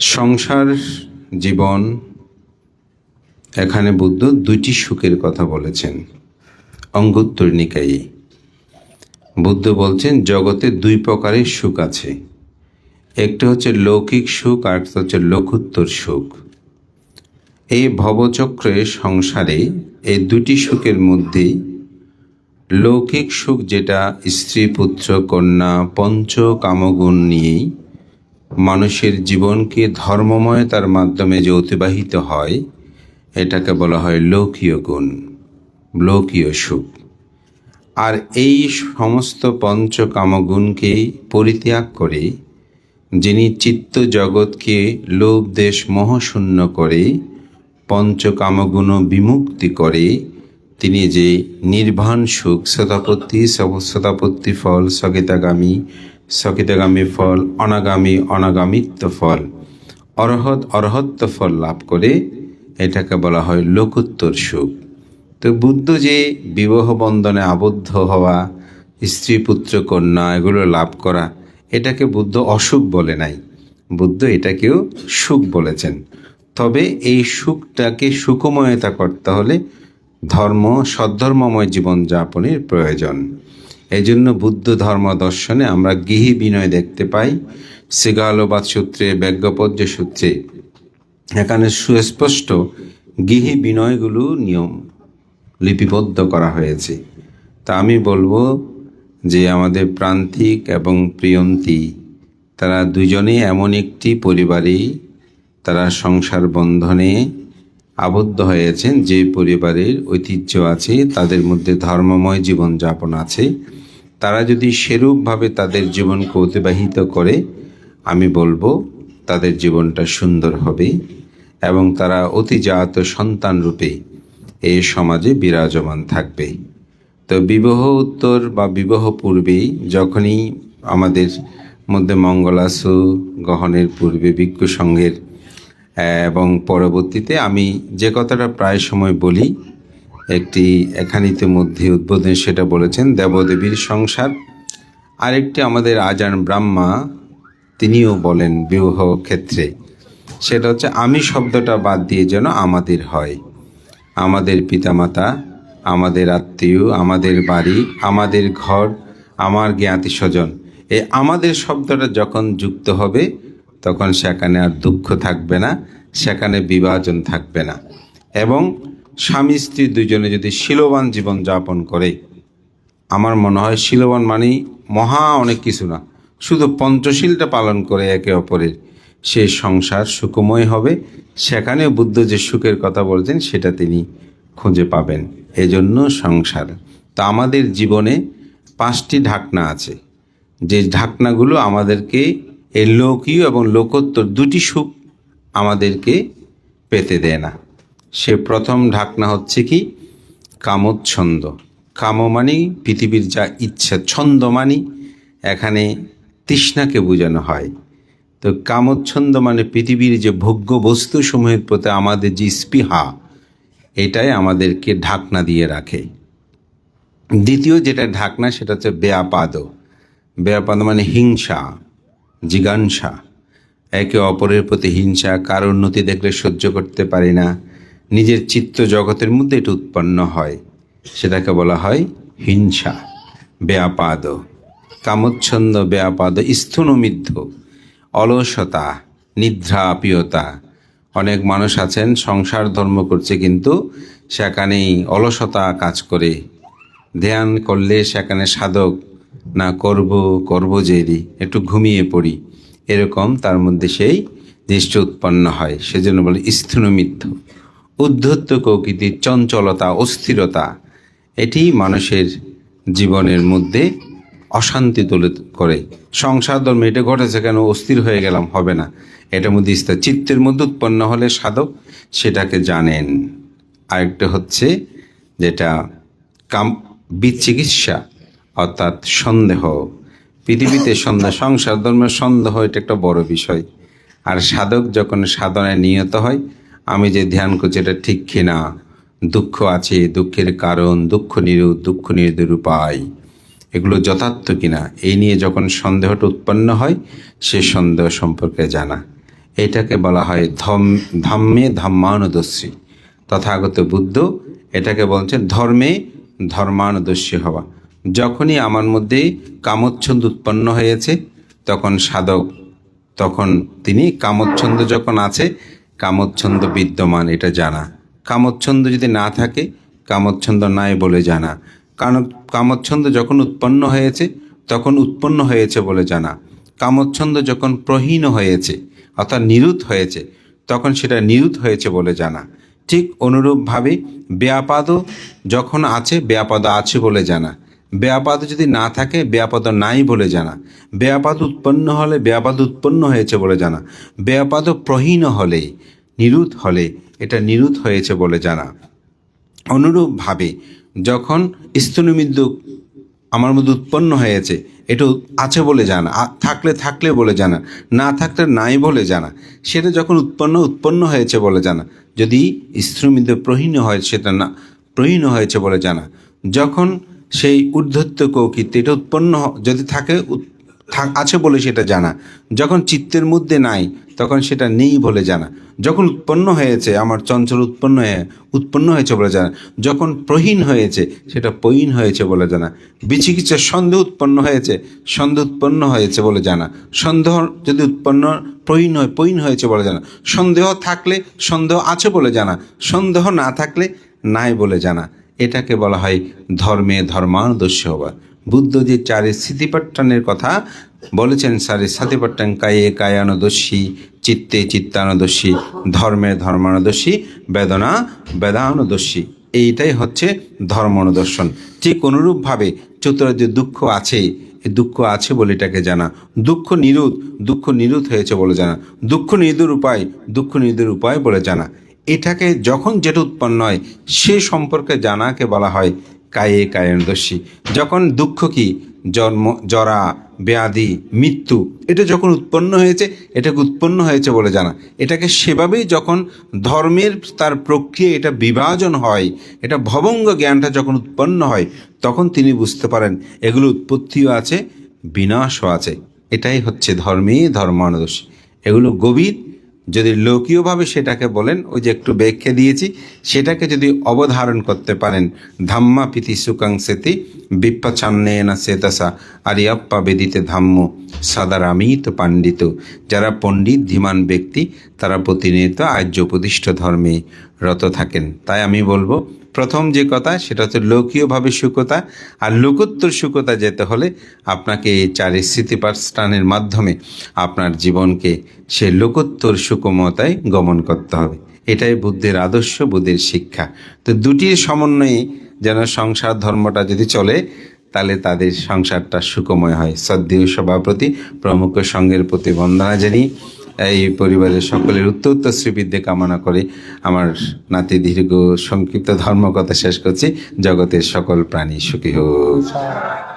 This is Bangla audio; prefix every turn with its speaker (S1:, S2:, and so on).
S1: সংসার, জীবন, এখানে বুদ্ধ দুইটি সুখের কথা বলেছেন। অঙ্গুত্তর নিকায়ে। বুদ্ধ বলছেন, জগতে দুই প্রকারের সুখ আছে। একটা হচ্ছে লৌকিক সুখ, আর একটা হচ্ছে লঘুত্তর সুখ। এই ভবচক্রে সংসারে এই দুটি সুখের মধ্যেই লৌকিক সুখ যেটা স্ত্রী, পুত্র, কন্যা, পঞ্চ, কামগুণ নিয়েই মানুষের জীবনকে ধর্মময়তার মাধ্যমে যে অতিবাহিত হয়, এটাকে বলা হয় লৌকীয় গুণ, লৌকীয় সুখ। আর এই সমস্ত পঞ্চ কামগুণকে পরিত্যাগ করে, যিনি চিত্ত জগৎকে লোভ, দেশ মোহশূন্য করে, পঞ্চকামগুণ বিমুক্তি করে, তিনি যে নির্বাণ সুখ শতাপত্তি শতাপত্তি ফল সকিতাগামী সকিতাগামী ফল, অনাগামী অনাগামিত্ব ফল। অরহৎ অরহত্ব ফল লাভ করে এটাকে বলা হয় লোকোত্তর সুখ। তো বুদ্ধ যে বিবাহ বন্ধনে আবদ্ধ হওয়া, স্ত্রী, পুত্র, কন্যা, এগুলো লাভ করা, এটাকে বুদ্ধ অসুখ বলে নাই। বুদ্ধ এটাকেও সুখ বলেছেন। তবে এই সুখটাকে সুখময়তা করতে হলে ধর্ম, সদ্ধর্মময় জীবনযাপনের প্রয়োজন। এই জন্য বুদ্ধ ধর্ম দর্শনে আমরা গৃহী বিনয় দেখতে পাই। সিগালোবাদ সূত্রে ব্যজ্ঞপদ্য সূত্রে। এখানে সুস্পষ্ট গৃহী বিনয়গুলো নিয়ম লিপিবদ্ধ করা হয়েছে। তা আমি বলব যে আমাদের প্রান্তিক এবং প্রিয়ন্তী, তারা দুজনেই এমন একটি পরিবারে তারা সংসার বন্ধনে আবদ্ধ হয়েছেন। যে পরিবারের ঐতিহ্য আছে, তাদের মধ্যে ধর্মময় জীবনযাপন আছে। তারা যদি সেরূপভাবে তাদের জীবনকে অতিবাহিত করে, আমি বলব তাদের জীবনটা সুন্দর হবে এবং তারা অতিজাত সন্তান রূপে এই সমাজে বিরাজমান থাকবে। তো বিবাহ উত্তর বা বিবাহ পূর্বেই যখনই আমাদের মধ্যে মঙ্গলাসু গ্রহণের পূর্বে ভিক্ষু সঙ্গের এবং পরবর্তীতে আমি যে কথাটা প্রায় সময় বলি একটি এখানিতে মধ্যে উদ্বোধন সেটা বলেছেন দেবদেবীর সংসার। আরেকটি আমাদের আজান ব্রাহ্মা, তিনিও বলেন বিবাহ ক্ষেত্রে। সেটা হচ্ছে, আমি শব্দটা বাদ দিয়ে যেন আমাদের হয়। আমাদের পিতামাতা, আমাদের আত্মীয়, আমাদের বাড়ি, আমাদের ঘর, আমার জ্ঞাতি স্বজন এই আমাদের শব্দটা যখন যুক্ত হবে, তখন সেখানে আর দুঃখ থাকবে না, সেখানে বিভাজন থাকবে না। এবং স্বামী স্ত্রী দুজনে যদি শিলবান জীবন যাপন করে, আমার মনে হয় শিলবান মানেই মহা অনেক কিছু না। শুধু পঞ্চশীলটা পালন করে একে অপরের সে সংসার সুখময় হবে। সেখানে বুদ্ধ যে সুখের কথা বলছেন, সেটা তিনি খুঁজে পাবেন। এজন্য সংসার। তা আমাদের জীবনে পাঁচটি ঢাকনা আছে। যে ঢাকনাগুলো আমাদেরকে এই লৌকীয় এবং লোকোত্তর দুটি সুখ আমাদেরকে পেতে দেয় না। সে প্রথম ঢাকনা হচ্ছে কি? কামোচ্ছন্দ। কাম মানি পৃথিবীর যা ইচ্ছা, ছন্দ মানি, এখানে তৃষ্ণাকে বোঝানো হয়। তো কামোচ্ছন্দ মানে পৃথিবীর যে ভোগ্য বস্তুসমূহের প্রতি আমাদের যে স্পৃহা, এটাই আমাদেরকে ঢাকনা দিয়ে রাখে। দ্বিতীয় যেটা ঢাকনা, সেটা হচ্ছে বেয়াপাদ। বেয়াপাদ মানে হিংসা, জিজ্ঞাসা। একে অপরের প্রতি হিংসা কার উন্নতি দেখলে সহ্য করতে পারি না নিজের চিত্ত জগতের মধ্যে এটা উৎপন্ন হয়। সেটাকে বলা হয় হিংসা, বেয়াপাদ, কামচ্ছন্দ, বেয়াপাদ স্থূনমিদ্ধ অলসতা, নিদ্রা পিয়তা অনেক মানুষ আছেন, সংসার ধর্ম করছে, কিন্তু সেখানেই অলসতা কাজ করে। ধ্যান করলে সেখানে সাধক, না করব করব জেরি একটু ঘুমিয়ে পড়ি। এরকম তার মধ্যে সেই দৃশ্য উৎপন্ন হয়, সেজন্য বলে স্থূনমিদ্ধ উদ্ধত্ত প্রকৃতির চঞ্চলতা, অস্থিরতা, এটি মানুষের জীবনের মধ্যে অশান্তি তুলে করে। সংসার ধর্মে এটা ঘটেছে কেন? অস্থির হয়ে গেলাম, হবে না। এটার মধ্যে ইস্তা চিত্তের মধ্যে উৎপন্ন হলে সাধক সেটাকে জানেন। আরেকটা হচ্ছে যেটা কাম, বিচিকিৎসা, অর্থাৎ সন্দেহ। পৃথিবীতে সন্দেহ, সংসার ধর্মের সন্দেহ, এটা একটা বড় বিষয়। আর সাধক যখন সাধনায় নিহত হয় আমি যে ধ্যান করছি এটা ঠিক কিনা? দুঃখ আছে, দুঃখের কারণ, দুঃখ নিরোধ দুঃখ নিরোধের উপায় এগুলো যথার্থ কিনা? এই নিয়ে যখন সন্দেহটা উৎপন্ন হয়, সে সন্দেহ সম্পর্কে জানা। এটাকে বলা হয় ধম, ধাম্মে ধাম্মানুদস্যী। তথাগত বুদ্ধ এটাকে বলছেন ধর্মে ধর্মানুদস্যী হওয়া। যখনই আমার মধ্যে কামচ্ছন্দ উৎপন্ন হয়েছে, তখন সাধক, তখন তিনি কামচ্ছন্দ যখন আছে কামচ্ছন্দ বিদ্যমান, এটা জানা। কামচ্ছন্দ যদি না থাকে, কামচ্ছন্দ নাই বলে জানা। কারণ কামচ্ছন্দ যখন উৎপন্ন হয়েছে, তখন উৎপন্ন হয়েছে বলে জানা। কামচ্ছন্দ যখন প্রহীন হয়েছে, অর্থাৎ নিরুত হয়েছে, তখন সেটা নিরুত হয়েছে বলে জানা। ঠিক অনুরূপভাবে ব্যাপাদও যখন আছে, ব্যাপাদ আছে বলে জানা। ব্যাপাদ যদি না থাকে, ব্যাপাদ নাই বলে জানা। ব্যাপাদ উৎপন্ন হলে ব্যাপাদ উৎপন্ন হয়েছে বলে জানা। ব্যাপাদ প্রহীন হলে, নিরুত হলে এটা নিরুত হয়েছে বলে জানা। অনুরূপভাবে যখন স্তনুমিদ্যু আমার মধ্যে উৎপন্ন হয়েছে, এটা আছে বলে জানা। থাকলে থাকলে বলে জানা। না থাকলে নাই বলে জানা। সেটা যখন উৎপন্ন উৎপন্ন হয়েছে বলে জানা। যদি স্ত্রুমিদ্য প্রহীন হয়, সেটা না, প্রহীন হয়েছে বলে জানা। যখন সেই ঊর্ধ্বত্ব কৌকিত এটা উৎপন্ন যদি থাক- আছে বলে সেটা জানা। যখন চিত্তের মধ্যে নাই, তখন সেটা নেই বলে জানা। যখন উৎপন্ন হয়েছে, আমার চঞ্চল উৎপন্ন হয়ে, উৎপন্ন হয়েছে বলে জানা। যখন প্রহীন হয়েছে, সেটা পহীন হয়েছে বলে জানা। বিচিকিৎসা সন্দেহ উৎপন্ন হয়েছে সন্দেহ উৎপন্ন হয়েছে বলে জানা। সন্দেহ যদি উৎপন্ন, প্রহীন হয়, পহীন হয়েছে বলে জানা। সন্দেহ থাকলে সন্দেহ আছে বলে জানা। সন্দেহ না থাকলে নাই বলে জানা। এটাকে বলা হয় ধর্মে ধর্মানুদস্য হওয়া বুদ্ধ যে চারি স্থিতিপাট্টানের কথা বলেছেন সারি সাতিপাট্টান কায়ে কায়ানুদস্যী চিত্তে চিত্তানুদস্যী ধর্মে ধর্মানুদস্যী বেদনা বেদানুদস্যী এইটাই হচ্ছে ধর্ম অনুদর্শন ঠিক অনুরূপভাবে চতুর্থ যে দুঃখ আছে দুঃখ আছে বলে এটাকে জানা। দুঃখ নিরুত দুঃখ নিরুত হয়েছে বলে জানা। দুঃখ নিরুর উপায় দুঃখ নিরুর উপায় বলে জানা। এটাকে যখন যেটা উৎপন্ন হয়, সে সম্পর্কে জানাকে বলা হয় কায়ে কায়নদর্শী যখন দুঃখ কি, জন্ম, জরা, ব্যাধি, মৃত্যু, এটা যখন উৎপন্ন হয়েছে, এটাকে উৎপন্ন হয়েছে বলে জানা। এটাকে সেভাবেই যখন ধর্মের তার প্রক্রিয়া, এটা বিভাজন হয়, এটা ভবঙ্গ জ্ঞানটা যখন উৎপন্ন হয়, তখন তিনি বুঝতে পারেন, এগুলো উৎপত্তিও আছে, বিনাশও আছে। এটাই হচ্ছে ধর্মে ধর্মানুদর্শী এগুলো গভীর যদি লোকীয়ভাবে সেটাকে বলেন, ওই যে একটু ব্যাখ্যা দিয়েছি, সেটাকে যদি অবধারণ করতে পারেন, ধাম্মা পিতি সুকাং সেতি বিপ্পাচান্নেনা সেতাসা, আরিয়াপ্পা বেদিতে ধাম্ম সাদারামিত পাণ্ডিত। যারা পণ্ডিত, ধীমান ব্যক্তি, তারা প্রতিনিয়ত আর্য প্রতিষ্ঠ ধর্মে রত থাকেন। তাই আমি বলব প্রথম যে কথা, সেটা হচ্ছে লৌকীয়ভাবে সুখতা আর লোকোত্তর সুখতা যেতে হলে আপনাকে এই চারি স্মৃতিপাঠস্থানের মাধ্যমে আপনার জীবনকে সে লোকোত্তর সুকমতায় গমন করতে হবে। এটাই বুদ্ধের আদর্শ, বুদ্ধের শিক্ষা। তো দুটির সমন্বয়ে যেন সংসার ধর্মটা যদি চলে, তাহলে তাদের সংসারটা সুকময় হয়। সদ্যীয় সভাপতি, প্রমুখ সঙ্গের প্রতি বন্দনা জানিয়ে এই পরিবারের সকলের উত্তর শ্রীবিদ্যে কামনা করে আমার নাতি দীর্ঘ সংক্ষিপ্ত ধর্মকথা শেষ করছি। জগতের সকল প্রাণী সুখী হোক।